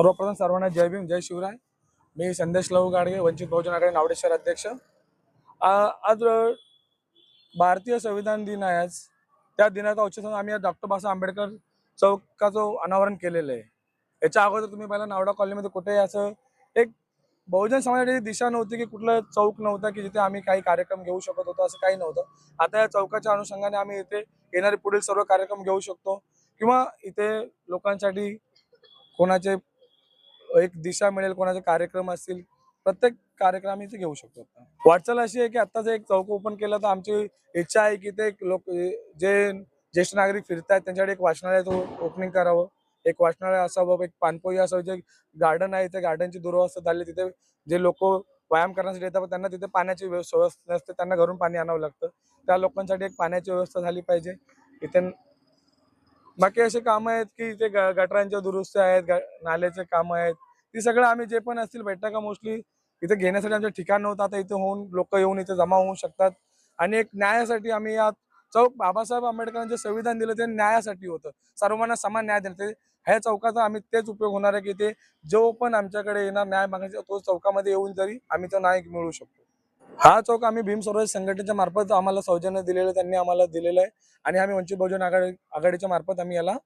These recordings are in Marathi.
सर्वप्रथम सर्वांना जय भीम जय शिवराय. मी संदेश लहू गाडगे वंचित बहुजन आघाडी नावडेश्वर अध्यक्ष. आज भारतीय संविधान दिन आहे आज. त्या दिनाचा औचित्य आम्ही आज डॉक्टर बाबासाहेब आंबेडकर चौकाचं अनावरण केलेलं आहे. याच्या अगोदर तुम्ही पहिला नावडा कॉलनीमध्ये कुठेही असं एक बहुजन समाजाची दिशा नव्हती की कुठलं चौक नव्हता की जिथे आम्ही काही कार्यक्रम घेऊ शकत होतो असं काही नव्हतं. आता या चौकाच्या अनुषंगाने आम्ही इथे येणारे पुढील सर्व कार्यक्रम घेऊ शकतो. किंवा इथे लोकांसाठी कोणाचे एक दिशा मिळेल कोणाचे कार्यक्रम असतील प्रत्येक कार्यक्रम आम्ही इथे घेऊ शकतो. वाटचाल अशी आहे की आत्ताच एक चौक ओपन केलं तर आमची इच्छा आहे की ते एक लोक जे ज्येष्ठ नागरिक फिरतायत त्यांच्याकडे एक वाचनालयाचं ओपनिंग करावं. एक वाचनालय असावं एक पानपोई असावं जे गार्डन आहे त्या गार्डनची दुरवस्था झाली तिथे जे लोक व्यायाम करण्यासाठी येतात त्यांना तिथे पाण्याची व्यवस्था नसते त्यांना घरून पाणी आणावं लागतं. त्या लोकांसाठी एक पाण्याची व्यवस्था झाली पाहिजे. इथे बाकी असे कामं आहेत की इथे गटरांच्या गटारांच्या दुरुस्त्या आहेत नाल्याचे कामं आहेत ती सगळं आम्ही जे पण असतील बैठका मोस्टली इथे घेण्यासाठी आमचं ठिकाण नव्हतं आता इथे होऊन लोक येऊन इथे जमा होऊ शकतात. आणि एक न्यायासाठी आम्ही या चौक बाबासाहेब आंबेडकरांचे संविधान दिलं ते न्यायासाठी होतं. सर्वांना समान न्याय देणं ते ह्या चौकाचा आम्ही तेच उपयोग होणार आहे की ते जो पण आमच्याकडे येणार न्याय मागण्याचा तो चौकामध्ये येऊन तरी आम्ही तो न्याय मिळवू शकतो. हा चौक आम्ही भीम स्वराज संघटनेच्या मार्फत आम्हाला सौजन्य दिलेलं त्यांनी आम्हाला दिलेलं आहे. आणि आम्ही वंचित बहुजन आघाडी आघाडीच्या मार्फत आम्ही याला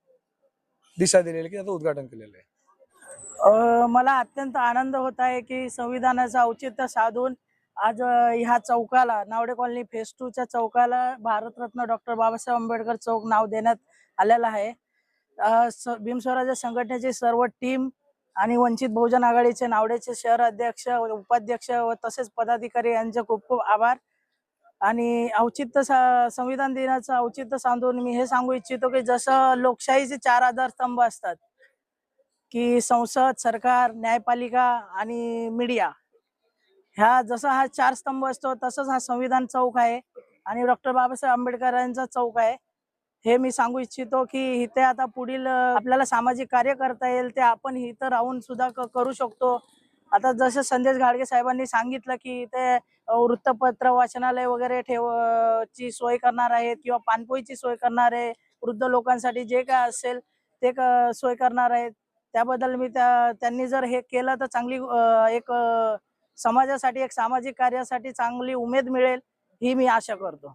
दिशा दिलेली की त्याचं उद्घाटन केलेलं आहे. मला अत्यंत आनंद होत आहे की संविधानाचं औचित्य साधून आज ह्या चौकाला नावडे कॉलनी फेस टूच्या चौकाला भारतरत्न डॉक्टर बाबासाहेब आंबेडकर चौक नाव देण्यात आलेलं आहे. भीम स्वराज्य संघटनेची सर्व टीम आणि वंचित बहुजन आघाडीचे नावडेचे शहर अध्यक्ष उपाध्यक्ष व तसेच पदाधिकारी यांचे खूप खूप आभार. आणि औचित्य सा- संविधान दिनाचं औचित्य सांधून मी हे सांगू इच्छितो की जसं लोकशाहीचे चार आधारस्तंभ असतात की संसद सरकार न्यायपालिका आणि मीडिया. ह्या जसा हा चार स्तंभ असतो तसंच हा संविधान चौक आहे आणि डॉक्टर बाबासाहेब आंबेडकरांचा चौक आहे. हे मी सांगू इच्छितो की इथे आता पुढील आपल्याला सामाजिक कार्य करता येईल ते आपण इथं राहून सुद्धा करू शकतो. आता जसं संदेश गाडगे साहेबांनी सांगितलं की इथे वृत्तपत्र वाचनालय वगैरे ठेव ची सोय करणार आहेत किंवा पानपोईची सोय करणार आहे. वृद्ध लोकांसाठी जे काय असेल ते सोय करणार आहेत. त्याबद्दल मी त्या त्यांनी जर हे केलं तर चांगली एक समाजासाठी एक सामाजिक कार्यासाठी चांगली उमेद मिळेल ही मी आशा करतो.